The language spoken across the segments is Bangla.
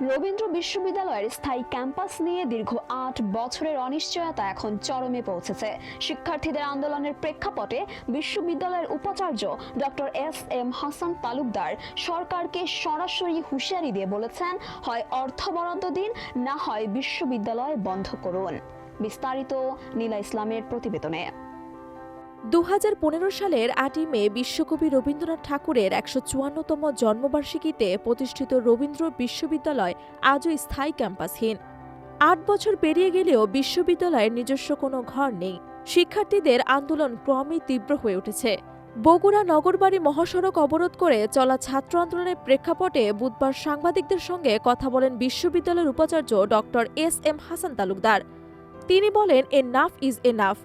রবীন্দ্র বিশ্ববিদ্যালয়ের স্থায়ী ক্যাম্পাস নিয়ে দীর্ঘ আট বছরের অনিশ্চয়তা এখন চরমে পৌঁছেছে। শিক্ষার্থীদের আন্দোলনের প্রেক্ষাপটে বিশ্ববিদ্যালয়ের উপাচার্য doctor S M Hasan Talukdar সরকারকে সরাসরি হুঁশিয়ারি দিয়ে বলেছেন, হয় অর্থ বরাদ্দ দিন, না হয় বিশ্ববিদ্যালয় বন্ধ করুন। বিস্তারিত নীলা ইসলামের প্রতিবেদনে। দু হাজার পনেরো সালের আটই মে বিশ্বকবি রবীন্দ্রনাথ ঠাকুরের একশো চুয়ান্নতম জন্মবার্ষিকীতে প্রতিষ্ঠিত রবীন্দ্র বিশ্ববিদ্যালয় আজও স্থায়ী ক্যাম্পাসহীন। আট বছর পেরিয়ে গেলেও বিশ্ববিদ্যালয়ের নিজস্ব কোনো ঘর নেই। শিক্ষার্থীদের আন্দোলন ক্রমেই তীব্র হয়ে উঠেছে। বগুড়া নগরবাড়ি মহাসড়ক অবরোধ করে চলা ছাত্র আন্দোলনের প্রেক্ষাপটে বুধবার সাংবাদিকদের সঙ্গে কথা বলেন বিশ্ববিদ্যালয়ের উপাচার্য doctor S M Hasan Talukdar. তিনি বলেন enough is enough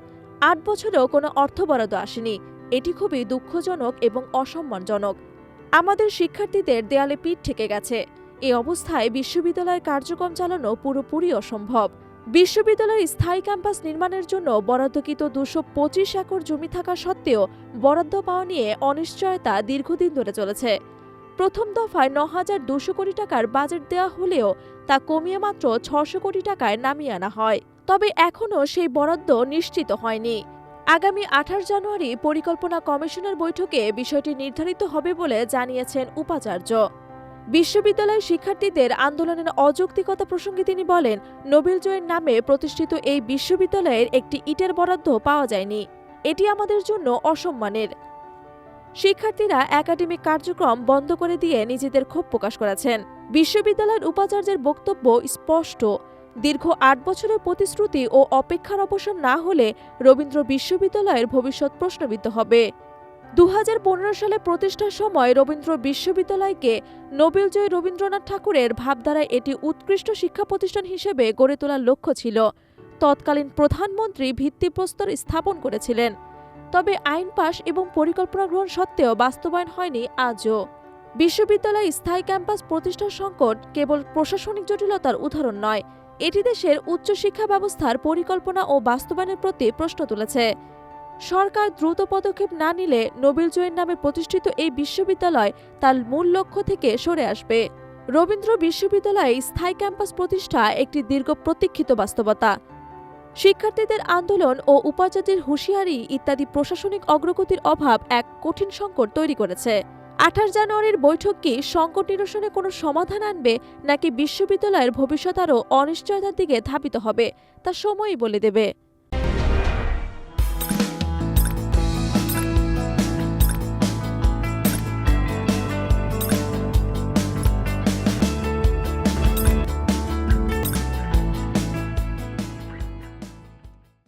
আট বছরেও কোনো অর্থ বরাদ্দ আসেনি। এটি খুবই দুঃখজনক এবং অসম্মানজনক। আমাদের শিক্ষার্থীদের দেয়ালে পিঠ ঠেকে গেছে। এ অবস্থায় বিশ্ববিদ্যালয়ের কার্যক্রম চালানো পুরোপুরি অসম্ভব। বিশ্ববিদ্যালয়ের স্থায়ী ক্যাম্পাস নির্মাণের জন্য বরাদ্দকৃত দুশো পঁচিশ একর জমি থাকা সত্ত্বেও বরাদ্দ পাওয়া নিয়ে অনিশ্চয়তা দীর্ঘদিন ধরে চলেছে। প্রথম দফায় ন হাজার দুশো কোটি টাকার বাজেট দেওয়া হলেও তা কমিয়ে মাত্র ছশো কোটি টাকায় নামিয়ে আনা হয়। তবে এখনও সেই বরাদ্দ নিশ্চিত হয়নি। আগামী আঠাশ জানুয়ারি পরিকল্পনা কমিশনের বৈঠকে বিষয়টি নির্ধারিত হবে বলে জানিয়েছেন উপাচার্য। বিশ্ববিদ্যালয়ের শিক্ষার্থীদের আন্দোলনের অযৌক্তিকতা প্রসঙ্গে তিনি বলেন, নোবেল জয়ের নামে প্রতিষ্ঠিত এই বিশ্ববিদ্যালয়ের একটি ইটের বরাদ্দ পাওয়া যায়নি। এটি আমাদের জন্য অসম্মানের। শিক্ষার্থীরা একাডেমিক কার্যক্রম বন্ধ করে দিয়ে নিজেদের ক্ষোভ প্রকাশ করেছেন। বিশ্ববিদ্যালয়ের উপাচার্যের বক্তব্য স্পষ্ট। দীর্ঘ আট বছরের প্রতিশ্রুতি ও অপেক্ষার অবসান না হলে রবীন্দ্র বিশ্ববিদ্যালয়ের ভবিষ্যৎ প্রশ্নবিদ্ধ হবে। দু হাজার পনেরো সালে প্রতিষ্ঠার সময় রবীন্দ্র বিশ্ববিদ্যালয়কে নোবেলজয়ী রবীন্দ্রনাথ ঠাকুরের ভাবধারায় এটি উৎকৃষ্ট শিক্ষা প্রতিষ্ঠান হিসেবে গড়ে তোলার লক্ষ্য ছিল। তৎকালীন প্রধানমন্ত্রী ভিত্তিপ্রস্তর স্থাপন করেছিলেন। তবে আইন পাশ এবং পরিকল্পনা গ্রহণ সত্ত্বেও বাস্তবায়ন হয়নি আজও। বিশ্ববিদ্যালয় স্থায়ী ক্যাম্পাস প্রতিষ্ঠার সংকট কেবল প্রশাসনিক জটিলতার উদাহরণ নয় এটি দেশের উচ্চশিক্ষা ব্যবস্থার পরিকল্পনা ও বাস্তবায়নের প্রতি প্রশ্ন তুলেছে। সরকার দ্রুত পদক্ষেপ না নিলে নোবেল জয়ের নামে প্রতিষ্ঠিত এই বিশ্ববিদ্যালয় তার মূল লক্ষ্য থেকে সরে আসবে। রবীন্দ্র বিশ্ববিদ্যালয়ে স্থায়ী ক্যাম্পাস প্রতিষ্ঠা একটি দীর্ঘ প্রতীক্ষিত বাস্তবতা। শিক্ষার্থীদের আন্দোলন ও উপাচার্যের হুঁশিয়ারি ইত্যাদি প্রশাসনিক অগ্রগতির অভাব এক কঠিন সংকট তৈরি করেছে। আঠাশ জানুয়ারির বৈঠক কি সংকট নিরসনে কোনো সমাধান আনবে, নাকি বিশ্ববিদ্যালয়ের ভবিষ্যৎ আরও অনিশ্চয়তার দিকে ধাবিত হবে, তা সময়ই বলে দেবে।